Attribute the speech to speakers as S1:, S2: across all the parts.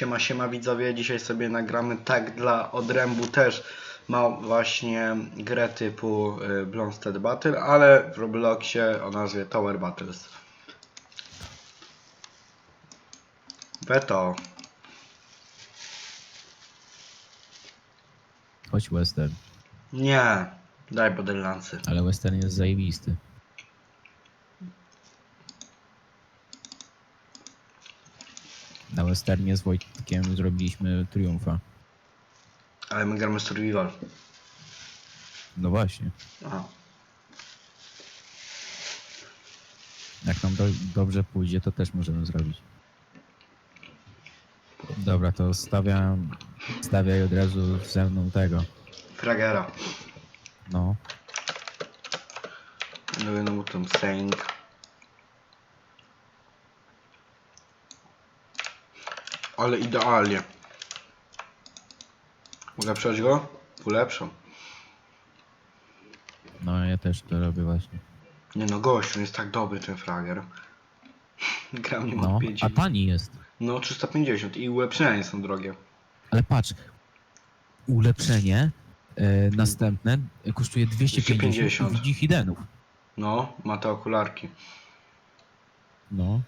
S1: Siema, siema widzowie, dzisiaj sobie nagramy tak dla odrębu też ma właśnie grę typu y, Blomstead Battle, ale w Robloxie o nazwie Tower Battles. Beto,
S2: Chodź western.
S1: nie, daj Borderlandsy.
S2: Ale western jest zajebisty. Na westernie z Wojtkiem zrobiliśmy triumfa.
S1: Ale my gramy Survival.
S2: No właśnie.
S1: Aha.
S2: Jak nam do, dobrze pójdzie, to też możemy zrobić. Dobra, to stawiam, stawiaj od razu ze mną tego.
S1: Fragera.
S2: No,
S1: No i no tam saying. Ale idealnie. Ulepszać go? Ulepszam.
S2: no ja też to robię właśnie.
S1: Nie no, gościu, jest tak dobry ten frager. Gram nim
S2: No,
S1: od 5
S2: a tani jest.
S1: No, 350 i ulepszenia nie są drogie.
S2: Ale patrz, ulepszenie e, następne kosztuje 250
S1: 250.
S2: widzi hidenów.
S1: No, ma te okularki.
S2: No,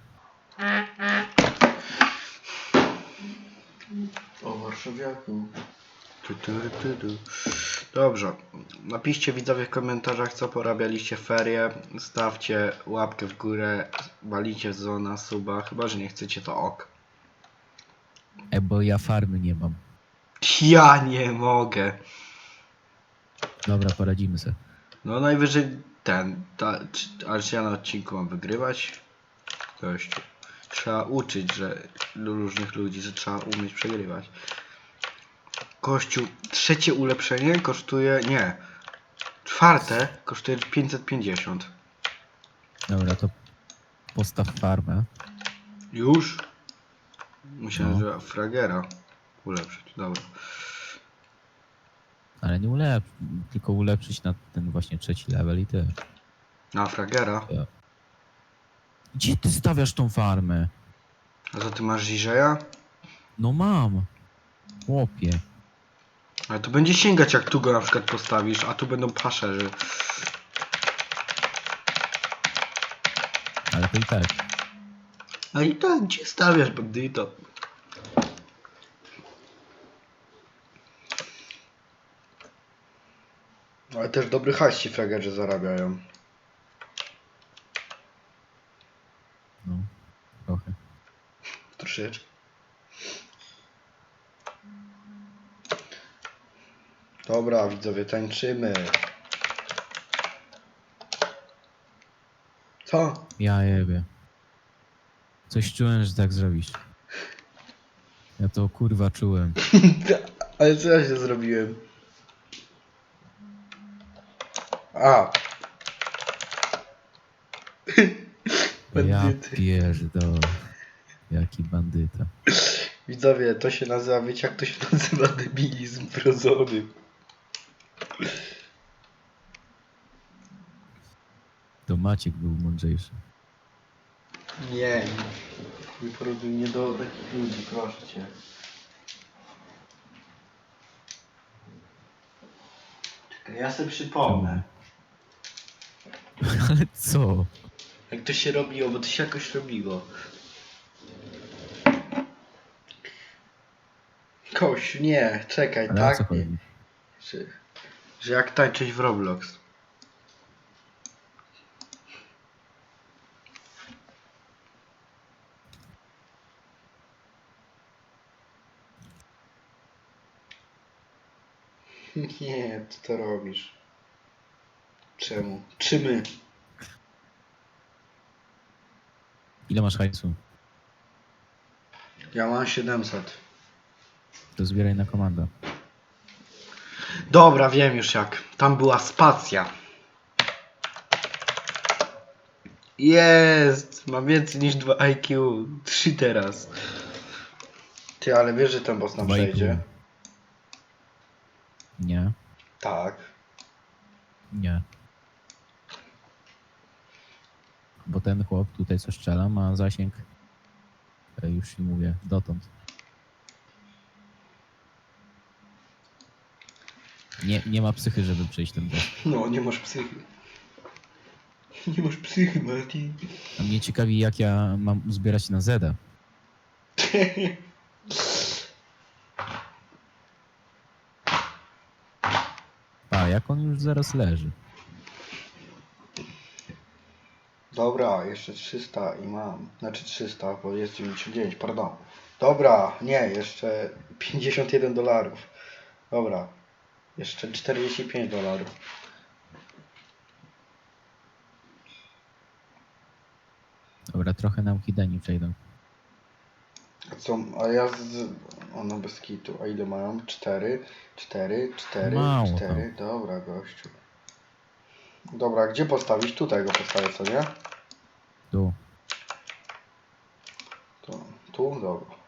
S1: O warszawiaku. Tu, tu, tu, tu. Dobrze. Napiszcie widzowie w komentarzach, co porabialiście w ferie. Stawcie łapkę w górę. Walicie zona suba. Chyba, że nie chcecie, to ok.
S2: e, bo ja farmy nie mam.
S1: Ja nie mogę.
S2: Dobra, poradzimy sobie.
S1: No najwyżej ten. Ta, czy, ale czy ja na odcinku mam wygrywać? Gościu. Trzeba uczyć, że do różnych ludzi, że trzeba umieć przegrywać. Gościu, trzecie ulepszenie kosztuje. Nie. Czwarte kosztuje 550.
S2: Dobra, to postaw farmę.
S1: Już? Myślałem,
S2: No.
S1: że fragera ulepszyć. Dobra.
S2: Ale nie ulep, tylko ulepszyć na ten właśnie trzeci level i tyle.
S1: Na fragera.
S2: Gdzie ty stawiasz tą farmę?
S1: A co ty masz Ziżeja?
S2: No mam. Chłopie.
S1: Ale to będzie sięgać jak tu go na przykład postawisz, a tu będą paszerzy.
S2: Ale to i tak.
S1: A i tak, gdzie stawiasz bandyto? Ale też dobry hajs ci fragerzy zarabiają.
S2: No. Trochę.
S1: Troszeczkę. Dobra, widzowie, tańczymy. Co?
S2: Ja jebie. Coś czułem, że tak zrobisz. Ja to kurwa czułem.
S1: Ale co ja się zrobiłem? A.
S2: Ja pierdolę. Jaki bandyta.
S1: Widzowie, to się nazywa, wiecie jak to się nazywa debilizm wrodzony.
S2: To Maciek był mądrzejszy.
S1: Nie, nie porównuj mnie do takich ludzi, proszę cię. Czekaj, ja sobie przypomnę.
S2: Ale co?
S1: Jak to się robiło, bo to się jakoś robiło. Kościu, nie, czekaj,
S2: Ale o
S1: tak?
S2: co chodzi?
S1: Że, że jak tańczyć w Roblox. Nie, ty to robisz. Czemu? Czy my?
S2: Ile masz hajsu?
S1: Ja mam 700.
S2: To zbieraj na komandę.
S1: Dobra, wiem już jak. Tam była spacja. Jest! Mam więcej niż 2 IQ. 3 teraz. Ty, ale wiesz, że ten boss nam
S2: Dwa i pół.
S1: przejdzie?
S2: Nie,
S1: Tak.
S2: nie. Bo ten chłop tutaj co strzela ma zasięg, e, już ci mówię, dotąd. Nie, nie ma psychy, żeby przejść ten boss.
S1: No, nie masz psychy. Nie masz psychy, Mati.
S2: A mnie ciekawi, jak ja mam uzbierać na Zeda. A, jak on już zaraz leży.
S1: Dobra, jeszcze 300 i mam. Znaczy 300, bo jest 99, pardon. Dobra, nie, jeszcze 51 dolarów. Dobra, jeszcze 45 dolarów.
S2: Dobra, trochę nam hideni przejdą.
S1: A co, a ja z... Ono bez kitu. A ile mają? 4, 4, 4,
S2: Mało
S1: 4. Dobra, gościu. Dobra, gdzie postawić? Tutaj go postawię, co nie?
S2: Tu.
S1: To, tu? Dobra.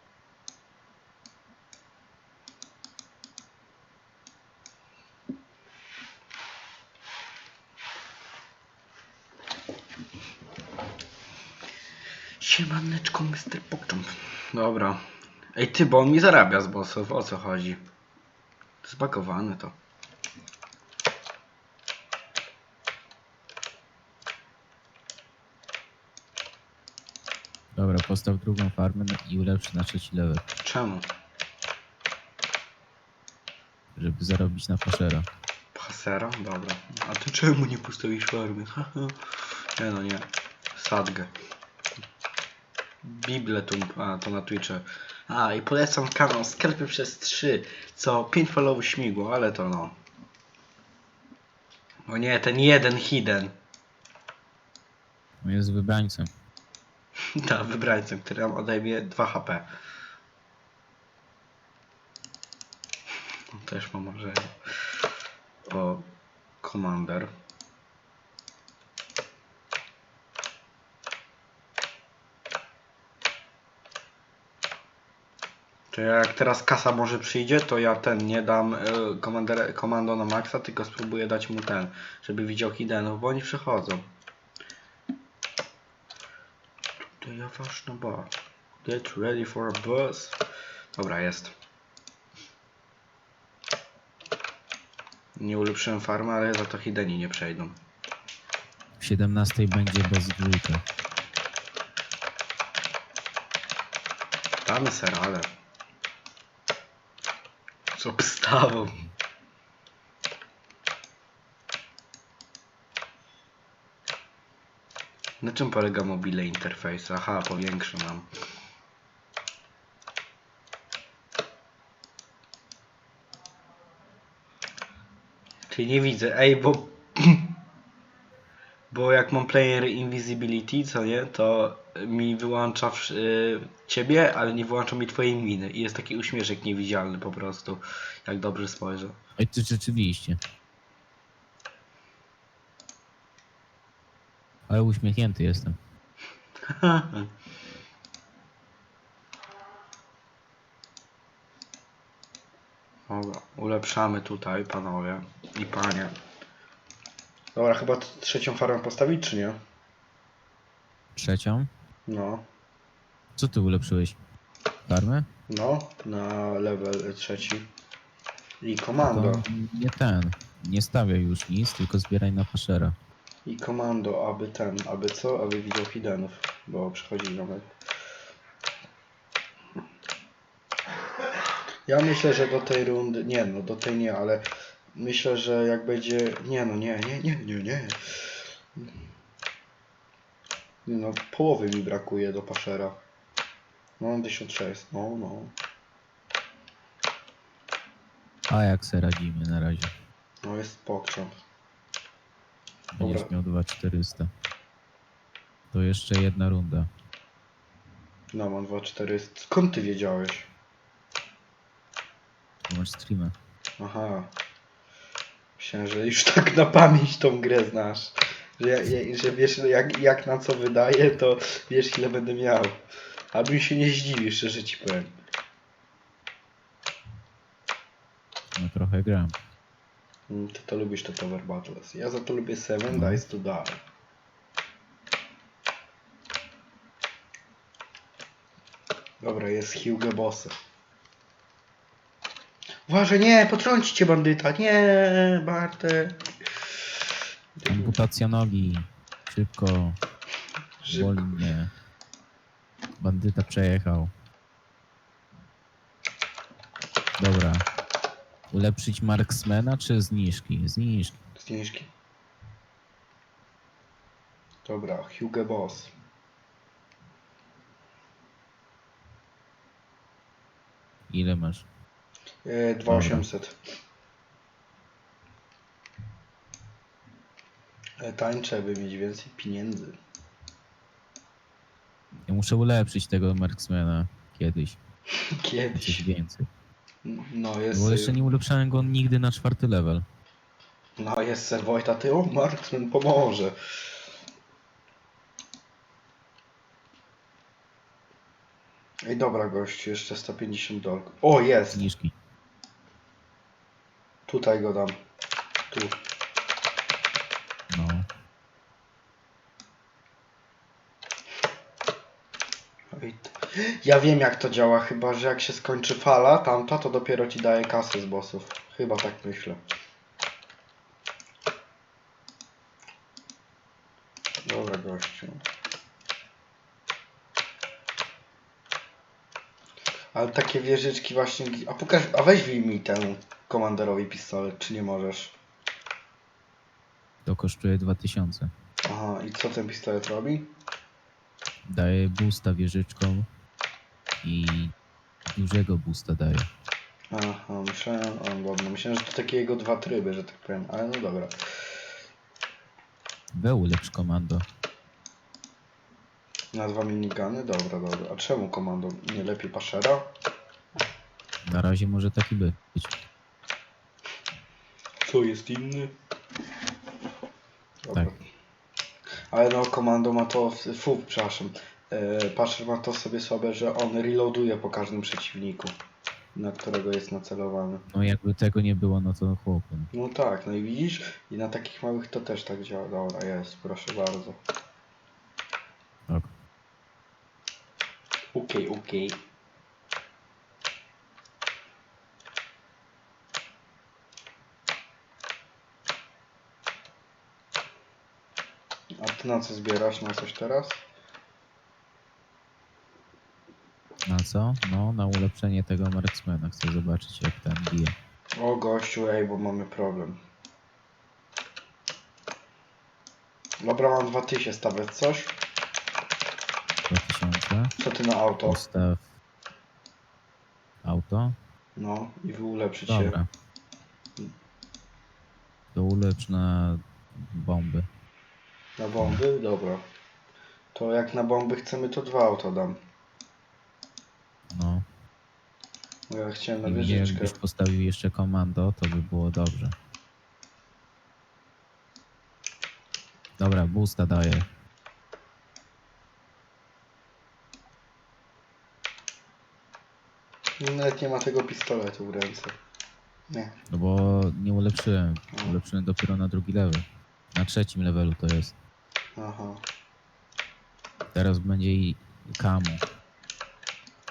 S1: Siemaneczko, Mr. Pokczump. Dobra. Ej, ty, bo on mi zarabia z bossów. O co chodzi? Zbagowane to.
S2: Dobra, postaw drugą farmę i ulepsz na trzeci level,
S1: Czemu?
S2: żeby zarobić na faszera.
S1: Pasera? Dobra. A ty czemu nie postawisz farmy? Haha. nie no, nie. Sadgę. Bibletum, a to na Twitche. A i polecam kanał Sklepy przez 3, co 5 followów śmigło, ale to no. O nie, ten jeden hidden.
S2: Jest wybrańcem.
S1: Ta wybrańcem, który nam odejmie 2 HP. Też ma marzenie. O Commander. To jak teraz kasa może przyjdzie, to ja ten nie dam y, komander, komando na maksa, tylko spróbuję dać mu ten, żeby widział hiddenów, bo oni przychodzą. To ja ważna ba. Get ready for a bus. Dobra, jest. Nie ulepszyłem farmy, ale za to hideni nie przejdą.
S2: W 17 będzie bez dwójka.
S1: Damy serale. Z obstawą. Na czym polega mobile interface? Aha, powiększę nam. Czyli nie widzę. Ej, bo... Bo jak mam player invisibility, co nie, to mi wyłącza y, ciebie, ale nie wyłącza mi twojej miny. I jest taki uśmieszek niewidzialny po prostu, jak dobrze spojrzę.
S2: Oj, ty rzeczywiście. Ale uśmiechnięty jestem.
S1: Dobra, ulepszamy tutaj, panowie i panie. Dobra, chyba t- trzecią farmę postawić, czy nie?
S2: Trzecią.
S1: No,
S2: Co ty ulepszyłeś? Farmę?
S1: no, na level trzeci. I komando.
S2: To nie ten. Nie stawiaj już nic, tylko zbieraj na faszera.
S1: I komando, aby ten, aby co? Aby widział hiddenów, bo przychodzi ziomek. Ja myślę, że do tej rundy, nie no, do tej nie, ale myślę, że jak będzie, nie no, nie, nie, nie, nie, nie. Nie no, połowy mi brakuje do paszera. No, mam 1600, no, no.
S2: A jak se radzimy na razie?
S1: No jest pokrzep.
S2: Będziesz
S1: Dobra.
S2: miał 2400. To jeszcze jedna runda.
S1: No, mam 2400. Skąd ty wiedziałeś?
S2: Tu Masz streama.
S1: Aha. Myślałem, że już tak na pamięć tą grę znasz. Że, że wiesz jak, jak na co wydaje, to wiesz ile będę miał. Abym się nie zdziwił, szczerze ci powiem.
S2: No trochę gram.
S1: Mm, Ty to lubisz te Tower Battles. Ja za to lubię Seven
S2: No.
S1: Dice to Die. Dobra, jest Hugo Bossy. Uważaj, nie, potrącicie bandyta, nie, Bartek.
S2: Amputacja nogi. Szybko.
S1: Szybko.
S2: Boli mnie. Bandyta przejechał. Dobra. Ulepszyć marksmana czy zniżki? Zniżki.
S1: Zniżki. Dobra, Hugo Boss.
S2: Ile masz?
S1: E, 2800. E, tańczę, by mieć więcej pieniędzy.
S2: Ja muszę ulepszyć tego marksmana kiedyś. Coś
S1: Kiedyś.
S2: więcej.
S1: No jest.
S2: Bo jeszcze nie ulepszałem go nigdy na czwarty level.
S1: No jest Sir Wojta, ty o Marksman pomoże. Ej dobra gościu, jeszcze 150 dolków. O jest!
S2: Zniżki.
S1: Tutaj go dam. Tu.
S2: No.
S1: Ja wiem jak to działa, chyba że jak się skończy fala tamta, to dopiero ci daje kasy z bossów. Chyba tak myślę. Dobra gościu. Ale takie wieżyczki właśnie... A pokaż... A weź mi temu komanderowi pistolet, czy nie możesz?
S2: To kosztuje 2000.
S1: Aha, i co ten pistolet robi?
S2: Daje boosta wieżyczką i dużego boosta daje.
S1: Aha, myślałem, o dobra, myślałem, że to takie jego dwa tryby, że tak powiem, ale no dobra.
S2: We ulepsz komando.
S1: Na dwa minigany? Dobra, dobra. A czemu komando? Nie lepiej paszera?
S2: Na razie może taki być.
S1: Co jest inny? Dobra.
S2: Tak.
S1: Ale no, komando ma to, fu, przepraszam, paszer ma to sobie słabe, że on reloaduje po każdym przeciwniku, na którego jest nacelowany.
S2: No jakby tego nie było, no to chłopem.
S1: No tak, no i widzisz? I na takich małych to też tak działa. Dobra, jest, proszę bardzo.
S2: Tak.
S1: Okej, okej. A ty na co zbierasz? Na coś teraz?
S2: Na co? No, na ulepszenie tego marksmana. Chcę zobaczyć jak ten bije.
S1: O gościu, ej, bo mamy problem. Dobra, mam 2000, stawiać coś?
S2: 2000.
S1: Co ty na auto?
S2: Ustaw auto.
S1: No, i wy ulepszyć się.
S2: Dobra. To ulepsz na bomby.
S1: Na bomby? Dobra. To jak na bomby chcemy, to dwa auta dam.
S2: No.
S1: Bo ja chciałem na
S2: I
S1: wieżyczkę.
S2: jakbyś postawił jeszcze komando, to by było dobrze. Dobra, boosta daję.
S1: Nawet nie ma tego pistoletu w ręce. Nie.
S2: No bo nie ulepszyłem.
S1: No.
S2: Ulepszyłem dopiero na drugi level. Na trzecim levelu to jest.
S1: Aha.
S2: Teraz będzie i kamu.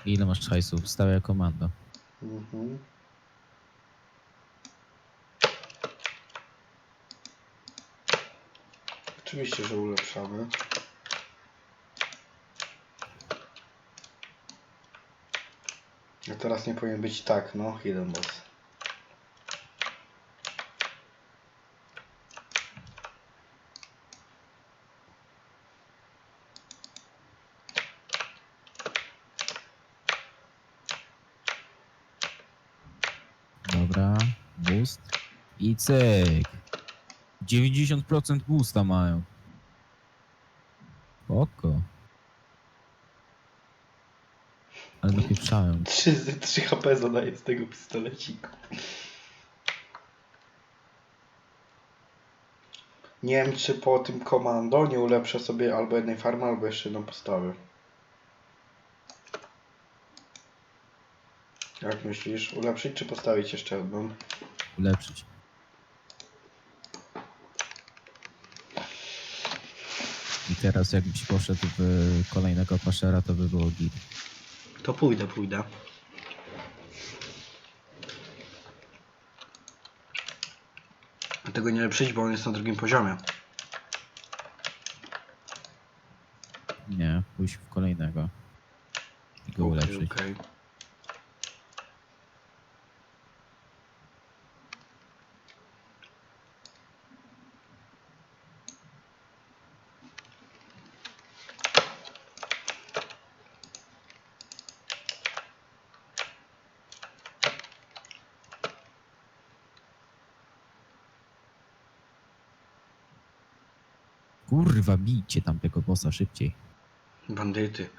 S2: Ile masz hajsów? Stawiaj komando.
S1: Mhm. Oczywiście, że ulepszamy. A teraz nie powinien być tak, no, jeden boss.
S2: Dobra, boost. I cyk. 90% boosta mają. Oko. Ale napieprzałem.
S1: 3, 3 HP zadaje z tego pistoleciku. Nie wiem, czy po tym komando nie ulepszę sobie albo jednej farmy, albo jeszcze jedną postawę. Jak myślisz? Ulepszyć czy postawić jeszcze jedną?
S2: Ulepszyć. teraz jakbyś poszedł w kolejnego paszera, to by było git.
S1: To pójdę, pójdę. Dlatego nie przyjść, bo on jest na drugim poziomie.
S2: Nie, pójść w kolejnego. I go ulepszyć. Kurwa, bijcie tam tego bossa szybciej.
S1: Bandyty.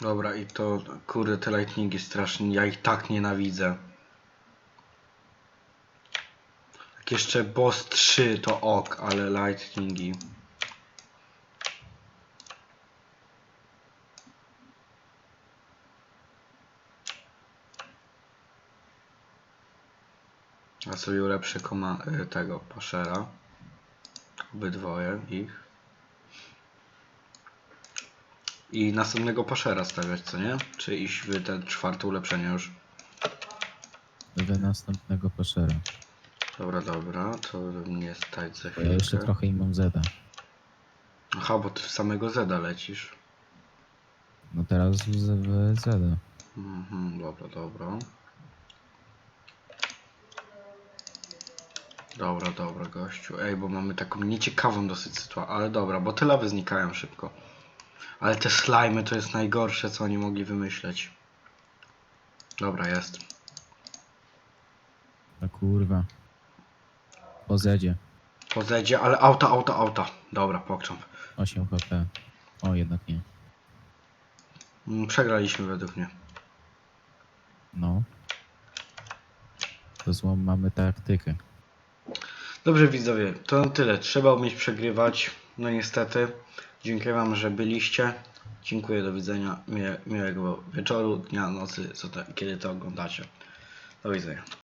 S1: Dobra, i to, kurde, te lightningi strasznie, ja ich tak nienawidzę. Jak jeszcze boss 3 to ok, ale lightningi. A sobie ulepszę y, tego paszera. Obydwoje ich. I następnego paszera stawiać, co nie? Czy iść w te czwarte ulepszenie już?
S2: Do następnego paszera.
S1: Dobra, dobra, to mnie stać za
S2: Bo ja jeszcze trochę im mam zeda.
S1: Aha, bo ty w samego Zeda lecisz.
S2: No teraz w w zeda.
S1: Mhm, dobra, dobra. Dobra, dobra, gościu. Ej, bo mamy taką nieciekawą dosyć sytuację. Ale dobra, bo te lawy znikają szybko. Ale te slimy to jest najgorsze, co oni mogli wymyśleć. Dobra, jest.
S2: A kurwa. Po zedzie.
S1: Po Zedzie, ale auta, auta, auta. Dobra, pokcząp.
S2: 8 HP. O, jednak nie.
S1: Mm, Przegraliśmy według mnie.
S2: No. To złą mamy taktykę.
S1: Dobrze widzowie, to na tyle. Trzeba umieć przegrywać. No niestety. Dziękuję wam, że byliście. Dziękuję, do widzenia. Miłe, miłego wieczoru, dnia, nocy, co kiedy to oglądacie. Do widzenia.